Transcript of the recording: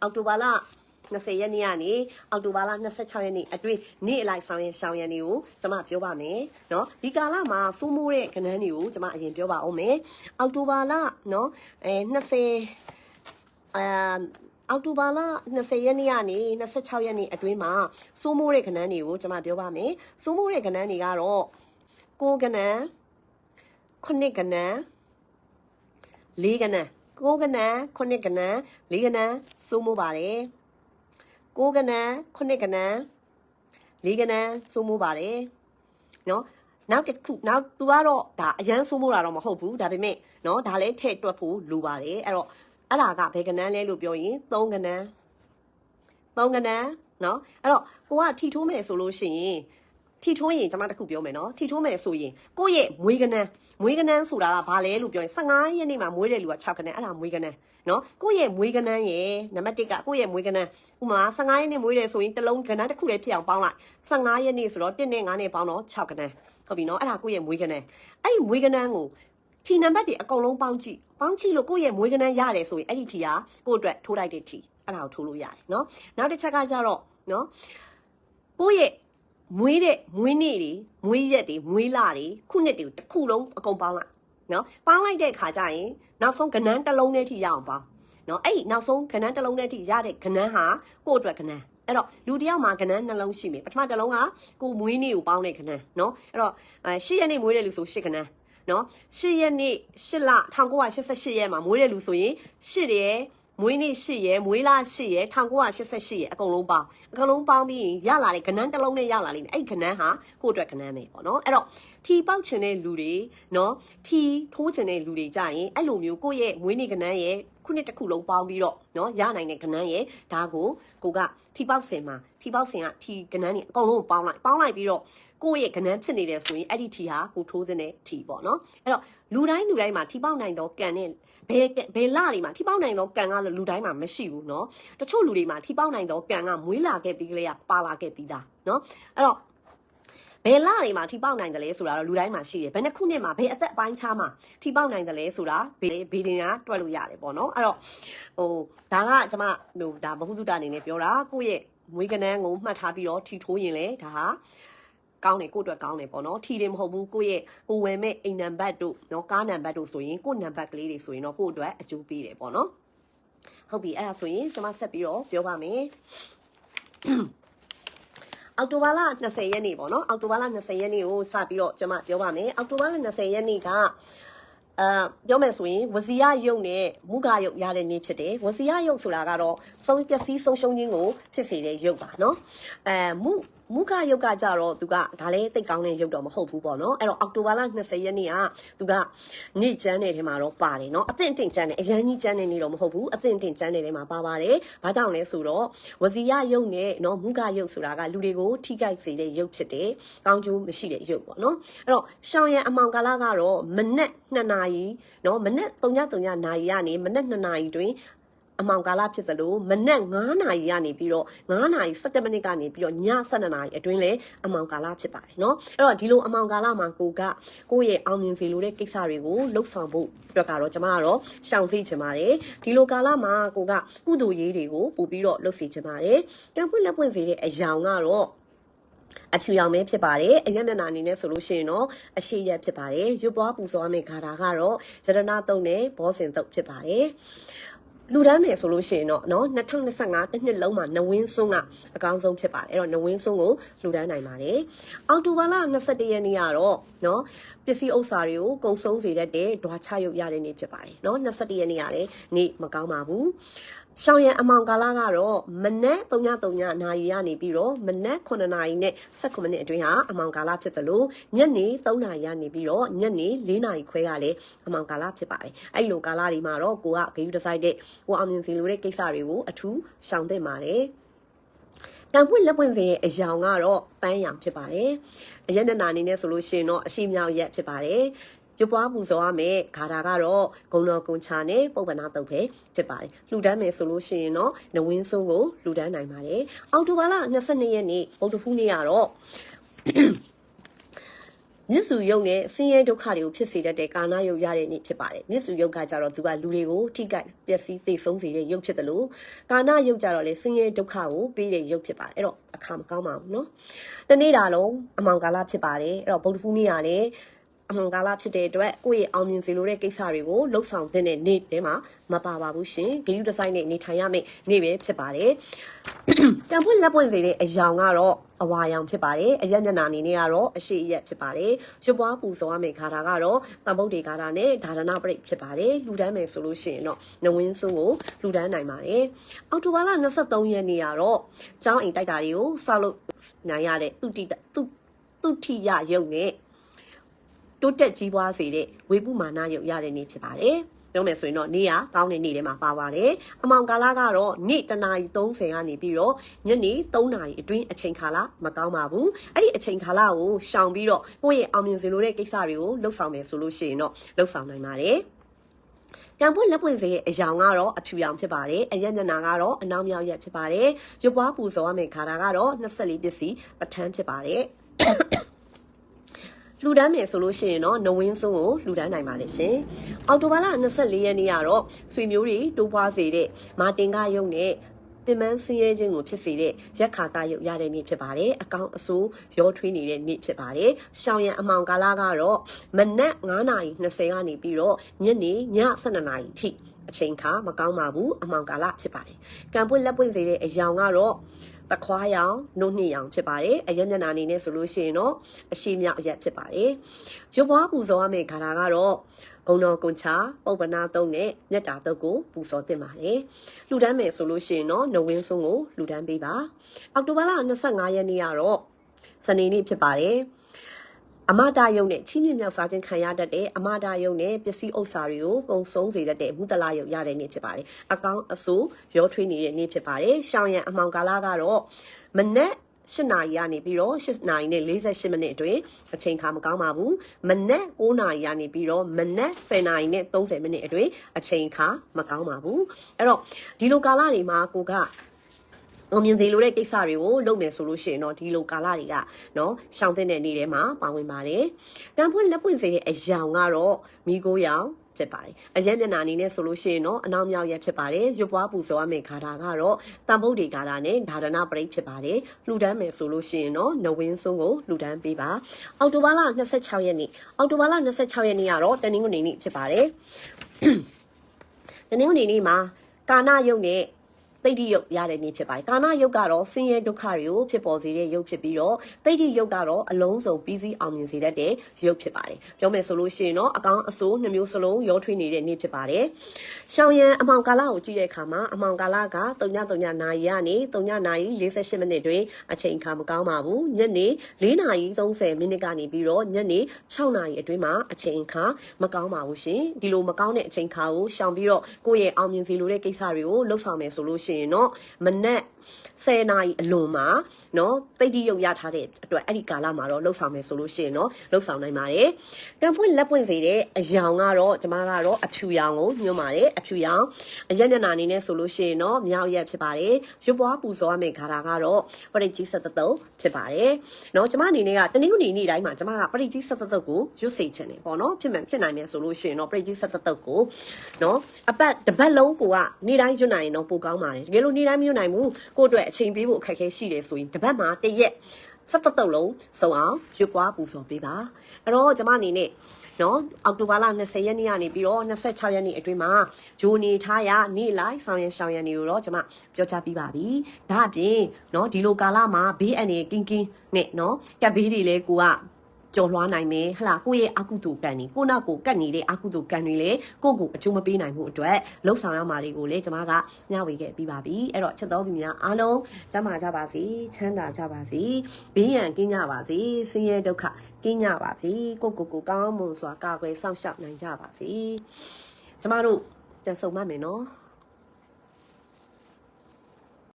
အောက်တိုဘာလ20ရက်နေ့ကနေအောက်တိုဘာလ26ရက်နေ့အတွင်းနေ့အလိုက်ဆောင်ရင်ရှောင်းရန်တွေကိုကျွန်မပြောပါမယ်เนาะဒီကာလမှာစိုးမိုးတဲ့ကဏ္ဍတွေကိုကျွန်မအရင်ပြောပါအောင်မယ်အောက်တိုဘာလเนาะအဲ20အမ်အောက်တိုဘာလ20ရက်နေ့ကနေ26ရက်နေ့အတွင်းမှာစိုးမိုးတဲ့ကဏ္ဍတွေကိုကျွန်မပြောပါမယ်စိုးမိုးတဲ့ကဏ္ဍတွေကတော့ကိုယ်ကဏ္ဍခုနှစ်ကဏ္ဍလေးကဏ္ဍ ကိုယ်ကဏ္ဍခုနှစ်ကဏ္ဍလေးကဏ္ဍစိုးမိုးပါတယ်ကိုယ်ကဏ္ဍခုနှစ်ကဏ္ဍလေးကဏ္ဍစိုးမိုးပါတယ်နော်နောက်တစ်ခုနောက်သူကတော့ဒါအရန်စိုးမိုးတာတော့မဟုတ်ဘူးဒါပေမဲ့နော်ဒါလည်းထည့်တွက်ဖို့လိုပါတယ်အဲ့တော့အဲ့ဒါကဘယ်ကဏ္ဍလဲလို့ပြောရင်၃ကဏ္ဍ၃ကဏ္ဍနော်အဲ့တော့ကိုကထီထိုးမယ်ဆိုလို့ရှိရင် ထီထိုးရင်ကျွန်မတစ်ခုပြောမယ်နော်ထီထိုးမယ်ဆိုရင်ကိုယ့်ရဲ့မွေးကဏ္ဍမွေးကဏ္ဍဆိုတာကဘာလဲလို့ပြောရင်15ရက်နေ့မှာမွေးတဲ့လူက6ကဏ္ဍအဲ့ဒါမွေးကဏ္ဍနော်ကိုယ့်ရဲ့မွေးကဏ္ဍရဲ့နံပါတ်1ကကိုယ့်ရဲ့မွေးကဏ္ဍဥမာ15ရက်နေ့မွေးတယ်ဆိုရင်တစ်လုံးကဏ္ဍတစ်ခုလေးဖြစ်အောင်ပေါင်းလိုက်15ရက်နေ့ဆိုတော့1နဲ့9နဲ့ပေါင်းတော့6ကဏ္ဍဟုတ်ပြီနော်အဲ့ဒါကိုယ့်ရဲ့မွေးကဏ္ဍအဲ့ဒီမွေးကဏ္ဍကိုထီနံပါတ်တွေအကုန်လုံးပေါင်းကြည့်ပေါင်းကြည့်လို့ကိုယ့်ရဲ့မွေးကဏ္ဍရတယ်ဆိုရင်အဲ့ဒီထီကကိုယ့်အတွက်ထိုးလိုက်တဲ့ထီအဲ့ဒါကိုထိုးလို့ရတယ်နော်နောက်တစ်ချက်ကကြတော့နော်ကိုယ့်ရဲ့ မွေးတဲ့မွေးနေ့တွေမွေးရက်တွေမွေးလတွေခုနှစ်တွေတစ်ခုလုံးအကုန်ပေါင်းလိုက်နော်ပေါင်းလိုက်တဲ့ခါကျရင်နောက်ဆုံးကဏ္ဍတစ်လုံးနဲ့ထိရအောင်ပေါင်းနော်အဲ့ဒီနောက်ဆုံးကဏ္ဍတစ်လုံးနဲ့ထိရတဲ့ကဏ္ဍဟာကိုယ့်အတွက်ကဏ္ဍအဲ့တော့လူတစ်ယောက်မှာကဏ္ဍနှလုံးရှိမယ်ပထမတစ်လုံးကကိုမွေးနေ့ကိုပေါင်းတဲ့ကဏ္ဍနော်အဲ့တော့အဲ၈ရက်နေ့မွေးတဲ့လူဆို၈ကဏ္ဍနော်၈ရက်နေ့၈လ1988ရက်မှာမွေးတဲ့လူဆိုရင်၈ရက် မွေးနေ့၈ရက်မွေးလ၈ရက်1988ရက်အကုန်လုံးပေါင်းအကုန်လုံးပေါင်းပြီးရလာတဲ့ကဏ္ဍတစ်လုံးနဲ့ရလာလိမ့်မယ်အဲ့ဒီကဏ္ဍဟာကိုယ့်အတွက်ကဏ္ဍပဲပေါ့နော်အဲ့တော့ထီပေါက်ချင်တဲ့လူတွေနော်ထီထိုးချင်တဲ့လူတွေကြရင်အဲ့လိုမျိုးကိုယ့်ရဲ့မွေးနေ့ကဏ္ဍရဲ့ ခုနှစ်တစ်ခုလုံးပေါင်းပြီးတော့နော်ရနိုင်တဲ့ကဏ္ဍရဲ့ဒါကိုကိုကထီပေါက်စင်မှာထီပေါက်စင်ကထီကဏ္ဍนี่အကုန်လုံးပေါင်းလိုက်ပေါင်းလိုက်ပြီးတော့ကိုယ့်ရဲ့ကဏ္ဍဖြစ်နေတယ်ဆိုရင်အဲ့ဒီထီဟာကိုထိုးတဲ့ထီပေါ့နော်အဲ့တော့လူတိုင်းလူတိုင်းမှာထီပေါက်နိုင်တော့ကန်နဲ့ဘယ်ဘယ်လတွေမှာထီပေါက်နိုင်တော့ကန်ကလူတိုင်းမှာမရှိဘူးเนาะတချို့လူတွေမှာထီပေါက်နိုင်တော့ကန်ကမွေးလာခဲ့ပြီးကလေးကပါလာခဲ့ပြီးသားเนาะအဲ့တော့ ဘယ်လတွေမှာထီပေါက်နိုင်တယ်လဲဆိုတာတော့လူတိုင်းမှာရှိတယ်ဘယ်နှစ်ခုနှစ်မှာဘယ်အသက်အပိုင်းခြားမှာထီပေါက်နိုင်တယ်လဲဆိုတာဘေးဘေးတင်ကတွက်လို့ရတယ်ပေါ့နော်အဲ့တော့ဟိုဒါကကျွန်မဟိုဒါဘဟုတုတအနေနဲ့ပြောတာကိုယ့်ရဲ့မွေးကနန်းကိုမှတ်ထားပြီးတော့ထီထိုးရင်လေဒါဟာကောင်းတယ်ကိုယ့်အတွက်ကောင်းတယ်ပေါ့နော်ထီတယ်မဟုတ်ဘူးကိုယ့်ရဲ့ကိုဝယ်မဲ့အိမ်နံပါတ်တို့နော်ကားနံပါတ်တို့ဆိုရင်ကိုယ့်နံပါတ်ကလေးတွေဆိုရင်တော့ကိုယ့်အတွက်အကျိုးပေးတယ်ပေါ့နော်ဟုတ်ပြီအဲ့ဒါဆိုရင်ကျွန်မဆက်ပြီးတော့ပြောပါမယ် အောက်တိုဘာလ20ရက်နေ့ပေါ့နော်အောက်တိုဘာလ20ရက်နေ့ကိုစပြီးတော့ကျွန်မပြောပါမယ်အောက်တိုဘာလ20ရက်နေ့ကအာပြောမယ်ဆိုရင်ဝစီရယုတ်နဲ့မုဂယုတ်ရတဲ့နေ့ဖြစ်တယ်ဝစီရယုတ်ဆိုတာကတော့ဆုံးပျက်စီးဆုံးရှုံးခြင်းကိုဖြစ်စေတဲ့ယုတ်ပါနော်အဲမု မုခယုတ်ကကြတော့သူကဒါလည်းတိတ်ကောင်းတဲ့ယုတ်တော့မဟုတ်ဘူးပေါ့နော်အဲ့တော့အောက်တိုဘာလ20ရက်နေ့ကသူကနေ့ကျန်းတဲ့ထဲမှာတော့ပါတယ်နော်အသင့်အင့်ကျန်းတယ်အရန်ကြီးကျန်းတဲ့နေ့တော့မဟုတ်ဘူးအသင့်အင့်ကျန်းတဲ့ထဲမှာပါပါတယ်ဘာကြောင့်လဲဆိုတော့ဝစီရယုတ်နဲ့နော်မုခယုတ်ဆိုတာကလူတွေကိုထိခိုက်စေတဲ့ယုတ်ဖြစ်တယ်ကောင်းကျိုးမရှိတဲ့ယုတ်ပေါ့နော်အဲ့တော့ရှောင်းရံအမောင်ကာလကတော့မနက်2နာရီနော်မနက်3:3နာရီကနေမနက်2နာရီတွင် အမောင်ကာလဖြစ်သလိုမနက်9နာရီကနေပြီးတော့9နာရီ17မိနစ်ကနေပြီးတော့ည7နာရီအတွင်းလဲအမောင်ကာလဖြစ်ပါတယ်เนาะအဲ့တော့ဒီလိုအမောင်ကာလမှာကိုကကိုယ့်ရဲ့အောင်မြင်စေလိုတဲ့ကိစ္စတွေကိုလှုပ်ဆောင်ဖို့အတွက်ကတော့ကျမကတော့ရှောင်စေချင်ပါတယ်ဒီလိုကာလမှာကိုကကုသိုလ်ရေးတွေကိုပို့ပြီးတော့လှုပ်စေချင်ပါတယ်ကံပွင့်လက်ပွင့်စေတဲ့အယောင်ကတော့အဖြူရောင်ပဲဖြစ်ပါတယ်အရက်မျက်နှာအနေနဲ့ဆိုလို့ရှိရင်တော့အရှိရက်ဖြစ်ပါတယ်ရွပွားပူစောမယ့်ခါတာကတော့ရတနာတုံနဲ့ဘောစင်တုတ်ဖြစ်ပါတယ် လူတန်းမယ်ဆိုလို့ရှိရင်တော့เนาะ2025တစ်နှစ်လုံးမှာနဝင်းစွန်းကအကောင်းဆုံးဖြစ်ပါတယ်အဲ့တော့နဝင်းစွန်းကိုလူတန်းနိုင်ပါတယ်အောက်တိုဘာလ21ရက်နေ့ကတော့เนาะပစ္စည်းဥစ္စာတွေကိုကုံဆုံးစေတတ်တဲ့ဒွာချရုပ်ရတဲ့နေ့ဖြစ်ပါတယ်เนาะ21ရက်နေ့ကလည်းနေ့မကောင်းပါဘူး ရှောင်းရံအမောင်ကာလကတော့မနက်3:3နာရီကနေပြီးတော့မနက်9နာရီနဲ့19မိနစ်အတွင်းဟာအမောင်ကာလဖြစ်သလိုညနေ3နာရီကနေပြီးတော့ညနေ4နာရီခွဲကလည်းအမောင်ကာလဖြစ်ပါတယ်အဲ့လိုကာလတွေမှာတော့ကိုကဂရုတစိုက်တဲ့ကိုအောင်မြင်စီလိုတဲ့ကိစ္စတွေကိုအထူးရှောင်သင့်ပါတယ်တံပွင့်လက်ပွင့်စေတဲ့အယောင်ကတော့ပန်းရောင်ဖြစ်ပါတယ်။အရက်မျက်နှာအနေနဲ့ဆိုလို့ရှိရင်တော့အရှိမြောက်ရက်ဖြစ်ပါတယ်။ ရွပွားပူဇော်ရမယ်ဂါထာကတော့ဂုံတော်ကွန်ချာနဲ့ပုပ္ပနာတုတ်ပဲဖြစ်ပါတယ်လှူဒန်းမယ်ဆိုလို့ရှိရင်တော့နဝင်းစုံကိုလှူဒန်းနိုင်ပါတယ်အောက်တိုဘာလ22ရက်နေ့ဗုဒ္ဓဖူးနေ့ကတော့ မြစ်စုယုတ်နဲ့ဆင်းရဲဒုက္ခတွေကိုဖြစ်စေတတ်တဲ့ကာဏယုတ်ရတဲ့နေ့ဖြစ်ပါတယ်မြစ်စုယုတ်ကကြတော့သူကလူတွေကိုထိခိုက်ပျက်စီးသိဆုံးစေတဲ့ယုတ်ဖြစ်တယ်လို့ကာဏယုတ်ကြတော့လေဆင်းရဲဒုက္ခကိုပေးတဲ့ယုတ်ဖြစ်ပါတယ်အဲ့တော့အခါမကောင်းပါဘူးเนาะတနေ့တာလုံးအမောင်ကာလဖြစ်ပါတယ်အဲ့တော့ဗုဒ္ဓဖူးနေ့ကလည်း အမှန်ကာလဖြစ်တဲ့အတွက်ကိုယ့်ရဲ့အောင်မြင်စေလိုတဲ့ကိစ္စတွေကိုလှုပ်ဆောင်တဲ့နေ့တဲမှာမပါပါဘူးရှင်ဂရုတစိုက်နဲ့နေထိုင်ရမယ့်နေ့ပဲဖြစ်ပါတယ်တံပွင့်လက်ပွင့်စေတဲ့အယောင်ကတော့အဝါရောင်ဖြစ်ပါတယ်အရက်မျက်နှာအနေနဲ့ကတော့အရှိအရက်ဖြစ်ပါတယ်ရွပွားပူစောရမယ့်ခါတာကတော့တံပုတ်တွေခါတာနဲ့ဒါရဏပရိတ်ဖြစ်ပါတယ်လူတန်းမယ်ဆိုလို့ရှိရင်တော့နဝင်းစုံကိုလူတန်းနိုင်ပါတယ်အောက်တိုဘာလ23ရက်နေ့ကတော့ကျောင်းအိမ်တိုက်တာတွေကိုစလုပ်နိုင်ရတဲ့သူတိသူသူတိယရုပ်နဲ့ တိုးတက်ကြီးပွားစေတဲ့ဝေပုမာနရုပ်ရတဲ့နေ့ဖြစ်ပါတယ်ပြောမယ်ဆိုရင်တော့နေ့ကကောင်းတဲ့နေ့တွေမှာပါပါတယ်။အမောင်ကာလကတော့နေ့တနာရီ30ကနေပြီးတော့ညနေ3နာရီအတွင်းအချိန်ကာလမကောင်းပါဘူး။အဲ့ဒီအချိန်ကာလကိုရှောင်ပြီးတော့ကိုယ့်ရဲ့အောင်မြင်စေလိုတဲ့ကိစ္စတွေကိုလှုပ်ဆောင်မယ်ဆိုလို့ရှိရင်တော့လှုပ်ဆောင်နိုင်ပါတယ်။ကံပွင့်လက်ပွင့်စေရဲ့အယောင်ကတော့အဖြူရောင်ဖြစ်ပါတယ်။အရက်မျက်နှာကတော့အနောက်မြောက်ရက်ဖြစ်ပါတယ်။ရွပွားပူစောရမယ့်ခါတာကတော့24ပစ္စည်းပဋ္ဌာန်းဖြစ်ပါတယ်။ လှူဒန်းမယ်ဆိုလို့ရှိရင်တော့နဝင်းစုံကိုလှူဒန်းနိုင်ပါလေရှင်။အော်တိုဘာလ24ရက်နေ့ကတော့ဆွေမျိုးတွေတိုးပွားစေတဲ့မာတင်ကရုံနဲ့ပင်မဆင်းရဲခြင်းကိုဖြစ်စေတဲ့ရက်ခါတာရုပ်ရတဲ့နေ့ဖြစ်ပါတယ်။အကောင်အဆိုးရောထွေးနေတဲ့နေ့ဖြစ်ပါတယ်။ရှောင်းရံအမောင်ကာလကတော့မနက်9:20ကနေပြီးတော့ညနေည12:00နာရီထိအချိန်ခါမကောင်းပါဘူးအမောင်ကာလဖြစ်ပါတယ်။ကံပွင့်လက်ပွင့်စေတဲ့အယောင်ကတော့ တခွားရောင်နှုတ်နှစ်ရောင်ဖြစ်ပါတယ်အရက်မျက်နှာအနေနဲ့ဆိုလို့ရှိရင်တော့အရှိမြောက်အရက်ဖြစ်ပါတယ်ရုပ်ပွားပူဇော်ရမယ့်ခါတာကတော့ဂုံတော်ကွန်ချာပုပ္ပနာသုံးနဲ့မြတ်တာတုတ်ကိုပူဇော်တင်ပါတယ်လူတန်းမယ်ဆိုလို့ရှိရင်တော့နဝင်းဆုံးကိုလူတန်းပေးပါအောက်တိုဘာလ25ရက်နေ့ကတော့စနေနေ့ဖြစ်ပါတယ် အမတာယုံနဲ့ချီးမြှင့်မြောက်စားခြင်းခံရတတ်တဲ့အမတာယုံနဲ့ပစ္စည်းဥစ္စာတွေကိုပုံဆုံးစေတတ်တဲ့မုဒလာယုံရတဲ့နေ့ဖြစ်ပါတယ်။အကောင်းအဆိုးရောထွေးနေတဲ့နေ့ဖြစ်ပါတယ်။ရှောင်းရံအမောင်ကာလကတော့မနက်8နာရီကနေပြီးတော့8နာရီနဲ့48မိနစ်အတွင်းအချိန်ခါမကောင်းပါဘူးမနက်9နာရီကနေပြီးတော့မနက်10နာရီနဲ့30မိနစ်အတွင်းအချိန်ခါမကောင်းပါဘူးအဲ့တော့ဒီလိုကာလတွေမှာကိုက အောင်မြင်စေလိုတဲ့ကိစ္စတွေကိုလုပ်မယ်ဆိုလို့ရှိရင်တော့ဒီလိုကာလတွေကနော်ရှောင်တဲ့နေ့ထဲမှာပါဝင်ပါတယ်။ကံဖွင့်လက်ပွင့်စေတဲ့အယောင်ကတော့မိโกရောင်ဖြစ်ပါတယ်။အရက်မျက်နှာအနေနဲ့ဆိုလို့ရှိရင်တော့အနောက်မြောက်ရက်ဖြစ်ပါတယ်။ရွပွားပူစောရမယ့်ခါတာကတော့တန်ဖုတ်တွေခါတာနဲ့ဒါဒနာပရိတ်ဖြစ်ပါတယ်။လှူဒန်းမယ်ဆိုလို့ရှိရင်တော့နဝင်းစုံကိုလှူဒန်းပေးပါ။အော်တိုဘာလ26ရက်နေ့အော်တိုဘာလ26ရက်နေ့ကတော့တနင်္ဂနွေနေ့ဖြစ်ပါတယ်။တနင်္ဂနွေနေ့မှာကာနာယုတ်နဲ့ တိတ်တိယုတ်ရတဲ့နေ့ဖြစ်ပါတယ်။ကာနာယုတ်ကတော့ဆင်းရဲဒုက္ခတွေကိုဖြစ်ပေါ်စေတဲ့ယုတ်ဖြစ်ပြီးတော့တိတ်တိယုတ်ကတော့အလုံးစုံပြီးစီးအောင်မြင်စေတတ်တဲ့ယုတ်ဖြစ်ပါတယ်။ပြောမယ်ဆိုလို့ရှိရင်တော့အကောင်အဆိုးနှမျိုးစလုံးရောထွေးနေတဲ့နေ့ဖြစ်ပါတယ်။ရှောင်းရံအမောင်ကာလကိုကြည့်တဲ့အခါမှာအမောင်ကာလက3.3နာရီကနေ3နာရီ48မိနစ်တွင်အချိန်အခါမကောင်းပါဘူး။ညနေ4နာရီ30မိနစ်ကနေပြီးတော့ညနေ6နာရီအတွင်းမှာအချိန်အခါမကောင်းပါဘူးရှင်။ဒီလိုမကောင်းတဲ့အချိန်အခါကိုရှောင်ပြီးတော့ကိုယ့်ရဲ့အောင်မြင်စေလိုတဲ့ကိစ္စတွေကိုလှုပ်ဆောင်မယ်ဆိုလို့ရှင်တော့မနက်10နာရီအလွန်မှာနော်တိတ်တိရုပ်ရထားတဲ့အတွက်အဲ့ဒီကာလမှာတော့လှုပ်ဆောင်မယ်ဆိုလို့ရှိရင်တော့လှုပ်ဆောင်နိုင်ပါတယ်။ကံပွင့်လက်ပွင့်စေတဲ့အယောင်ကတော့ကျမကတော့အဖြူရောင်ကိုညွှန်းပါတယ်အဖြူရောင်အရက်ညနာအနေနဲ့ဆိုလို့ရှိရင်တော့မြောက်ရက်ဖြစ်ပါတယ်။ရွပွားပူဇော်ရမယ့်ဂါထာကတော့ပရိတ်ကြီး73ဖြစ်ပါတယ်။နော်ကျမအနေနဲ့ကတနင်္ဂနွေနေ့တိုင်းမှာကျမကပရိတ်ကြီး73ကိုရွတ်စေချင်တယ်ပေါ့နော်ဖြစ်မှဖြစ်နိုင်တယ်ဆိုလို့ရှိရင်တော့ပရိတ်ကြီး73ကိုနော်အပတ်တစ်ပတ်လုံးကိုကနေ့တိုင်းရွတ်နိုင်ရင်တော့ပိုကောင်းပါတယ်တကယ်လို့နေ့တိုင်းမရွတ်နိုင်ဘူးကိုယ့်အတွက်အချိန်ပေးဖို့အခက်အခဲရှိတယ်ဆိုရင်တစ်ပတ်မှာတစ်ရက်ဆက်တတုပ်လုံးစုံအောင်ရွတ်ပွားပူဇော်ပေးပါအဲ့တော့ကျမအနေနဲ့နော်အောက်တိုဘာလ20ရက်နေ့ကနေပြီးတော့26ရက်နေ့အတွင်းမှာဂျိုနေထားရနေ့လိုက်ဆောင်ရန်ရှောင်ရန်နေလို့တော့ကျမပြောချပြီးပါပြီဒါအပြင်နော်ဒီလိုကာလမှာဘေးအန္တရာယ်ကင်းကင်းနဲ့နော်ကပ်ဘေးတွေလဲကိုက ကြော်လွှားနိုင်မယ်ဟလာကိုယ့်ရဲ့အကုသိုလ်ကံတွေကိုနောက်ကိုကတ်နေတဲ့အကုသိုလ်ကံတွေလေကိုယ့်ကိုအကျိုးမပေးနိုင်မှုအတွက်လှုပ်ဆောင်ရမှာတွေကိုလည်းကျွန်မကညှဝေခဲ့ပြီးပါပြီအဲ့တော့ချက်တော်သူများအားလုံးကျမ်းမာကြပါစေချမ်းသာကြပါစေဘေးရန်ကင်းကြပါစေဆင်းရဲဒုက္ခကင်းကြပါစေကိုယ့်ကိုယ်ကိုကောင်းမွန်စွာကာကွယ်စောင့်ရှောက်နိုင်ကြပါစေကျမတို့ပြန်ဆုံမှမယ်နော်